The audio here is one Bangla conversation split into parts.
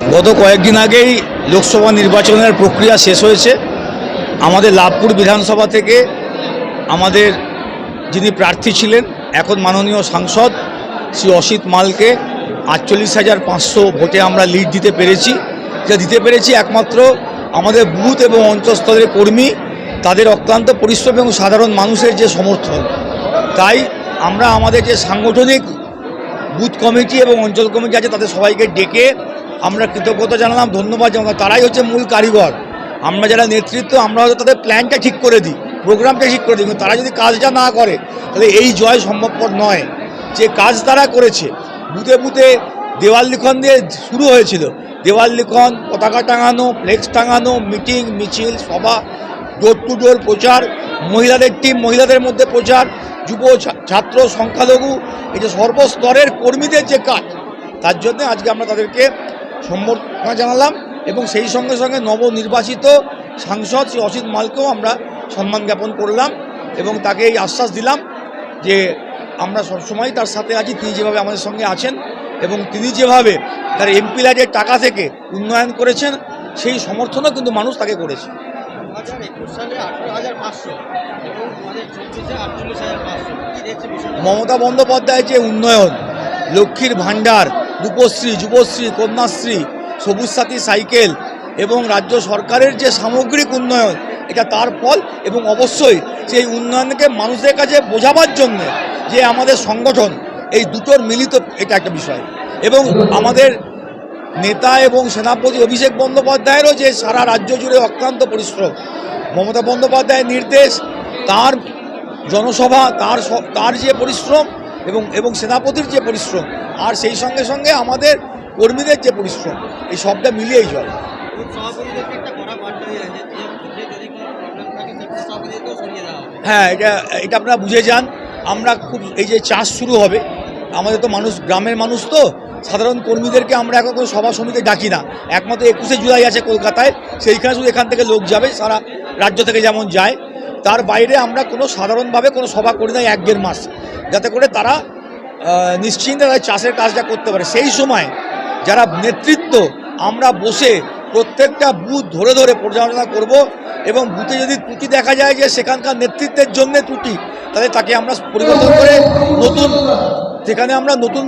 গত কয়েকদিন আগেই লোকসভা নির্বাচনের প্রক্রিয়া শেষ হয়েছে। আমাদের লাভপুর বিধানসভা থেকে আমাদের যিনি প্রার্থী ছিলেন, এখন মাননীয় সাংসদ শ্রী অসিত মালকে আটচল্লিশ হাজার পাঁচশো ভোটে আমরা লিড দিতে পেরেছি। যা দিতে পেরেছি একমাত্র আমাদের বুথ এবং অঞ্চল স্তরের কর্মী, তাদের অক্লান্ত পরিশ্রম এবং সাধারণ মানুষের যে সমর্থন। তাই আমরা আমাদের যে সাংগঠনিক বুথ কমিটি এবং অঞ্চল কমিটি আছে, তাদের সবাইকে ডেকে আমরা কৃতজ্ঞতা জানালাম, ধন্যবাদ জানালাম। তারাই হচ্ছে মূল কারিগর। আমরা যারা নেতৃত্ব, আমরা হয়তো তাদের প্ল্যানটা ঠিক করে দিই, প্রোগ্রামটা ঠিক করে দিই। কিন্তু তারা যদি কাজটা না করে, তাহলে এই জয় সম্ভবপর নয়। যে কাজ তারা করেছে, বুথে বুথে দেওয়াল লিখন দিয়ে শুরু হয়েছিল। দেওয়াল লিখন, পতাকা টাঙানো, ফ্লেক্স টাঙানো, মিটিং, মিছিল, সভা ডোর টু ডোর প্রচার, মহিলাদের টিম মহিলাদের মধ্যে প্রচার, যুব ছাত্র, সংখ্যালঘু, এই যে সর্বস্তরের কর্মীদের যে কাজ, তার জন্য আজকে আমরা তাদেরকে সম্বর্ধনা জানালাম এবং সেই সঙ্গে সঙ্গে নবনির্বাচিত সাংসদ শ্রী অসিত মালকেও আমরা সম্মান জ্ঞাপন করলাম এবং তাকে এই আশ্বাস দিলাম যে আমরা সবসময় তার সাথে আছি তিনি যেভাবে আমাদের সঙ্গে আছেন এবং তিনি যেভাবে তার এমপি লাইটের টাকা থেকে উন্নয়ন করেছেন সেই সমর্থনও কিন্তু মানুষ তাকে করেছে। বিষয়টা? মমতা বন্দ্যোপাধ্যায়ের যে উন্নয়ন লক্ষ্মীর ভাণ্ডার রূপশ্রী, যুবশ্রী, কন্যাশ্রী, সবুজ সাথী সাইকেল এবং রাজ্য সরকারের যে সামগ্রিক উন্নয়ন, এটা তার ফল এবং অবশ্যই সেই উন্নয়নকে মানুষের কাছে বোঝাবার জন্য যে আমাদের সংগঠন, এই দুটোর মিলিত এটা একটা বিষয়। এবং আমাদের নেতা এবং সেনাপতি অভিষেক বন্দ্যোপাধ্যায়েরও যে সারা রাজ্য জুড়ে অক্লান্ত পরিশ্রম, মমতা বন্দ্যোপাধ্যায়ের নির্দেশ, তার জনসভা, তার তার যে পরিশ্রম এবং এবং সেনাপতির যে পরিশ্রম আর সেই সঙ্গে সঙ্গে আমাদের কর্মীদের যে পরিশ্রম এই সবটা মিলিয়েই চলে। হ্যাঁ এটা এটা আপনারা বুঝে যান। আমরা খুব এই যে চাষ শুরু হবে আমাদের তো মানুষ গ্রামের মানুষ তো সাধারণ কর্মীদেরকে আমরা এখন কোনো সভা সমিতি ডাকি না। একমাত্র একুশে জুলাই আছে কলকাতায় সেইখানে শুধু এখান থেকে লোক যাবে সারা রাজ্য থেকে যেমন যায়। তার বাইরে আমরা কোনো সাধারণভাবে কোনো সভা করি না এক দেড় মাস। যাতে করে তারা নিশ্চিন্তে তাদের চাষের কাজটা করতে পারে। সেই সময় যারা নেতৃত্ব, আমরা বসে প্রত্যেকটা বুথ ধরে ধরে পর্যালোচনা করব এবং বুথে যদি ত্রুটি দেখা যায় যে সেখানকার নেতৃত্বের জন্য ত্রুটি, তাহলে তাকে আমরা পরিবর্তন করে নতুন সেখানে আমরা নতুন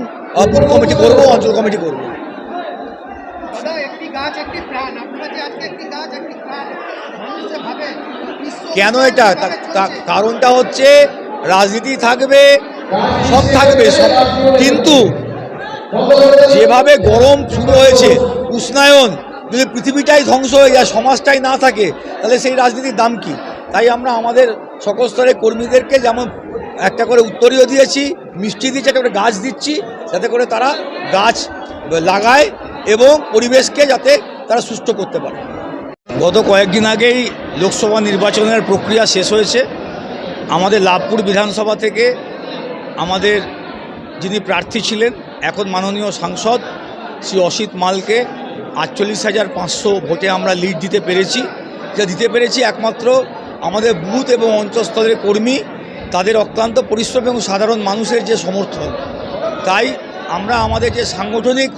কমিটি করব, অঞ্চল কমিটি করব। গাছ একটি প্রাণ আপনারা যে আজকে একটি গাছ একটি প্রাণ মানুষ ভাবে কেন এটা? কারণটা হচ্ছে রাজনীতি থাকবে সব থাকবে সব কিন্তু যেভাবে গরম শুরু হয়েছে উষ্ণায়ন যদি পৃথিবীটাই ধ্বংস হয়ে যায় সমাজটাই না থাকে তাহলে সেই রাজনীতির দাম কি? তাই আমরা আমাদের সকল স্তরের কর্মীদেরকে যেমন একটা করে উত্তরীয় দিয়েছি মিষ্টি দিচ্ছি একটা করে গাছ দিচ্ছি যাতে করে তারা গাছ লাগায় এবং পরিবেশকে যাতে তারা সুস্থ করতে পারে। গত কয়েকদিন আগেই লোকসভা নির্বাচনের প্রক্রিয়া শেষ হয়েছে। আমাদের লাভপুর বিধানসভা থেকে আমাদের যিনি প্রার্থী ছিলেন, এখন মাননীয় সাংসদ শ্রী অসিত মালকে আটচল্লিশ হাজার পাঁচশো ভোটে আমরা লিড দিতে পেরেছি। যা দিতে পেরেছি একমাত্র আমাদের বুথ এবং অঞ্চল স্তরের কর্মী, তাদের অক্লান্ত পরিশ্রম এবং সাধারণ মানুষের যে সমর্থন। তাই আমরা আমাদের যে সাংগঠনিক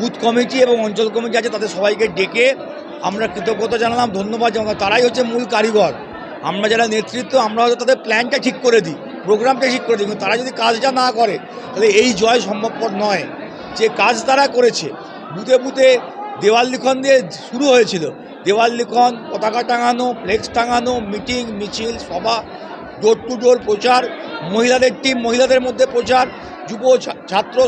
বুথ কমিটি এবং অঞ্চল কমিটি আছে, তাদের সবাইকে ডেকে আমরা কৃতজ্ঞতা জানালাম, ধন্যবাদ জানালাম। তারাই হচ্ছে মূল কারিগর। আমরা যারা নেতৃত্ব, আমরা হয়তো তাদের প্ল্যানটা ঠিক করে দিই, প্রোগ্রামটা ঠিক করে দিই, কিন্তু তারা যদি কাজটা না করে, তাহলে এই জয় সম্ভবপর নয়। যে কাজ তারা করেছে, বুথে বুথে দেওয়াল লিখন দিয়ে শুরু হয়েছিল। দেওয়াল লিখন, পতাকা টাঙানো, ফ্লেক্স টাঙানো, মিটিং, মিছিল, সভা ডোর টু ডোর প্রচার, মহিলাদের টিম মহিলাদের মধ্যে প্রচার, যুব ছাত্র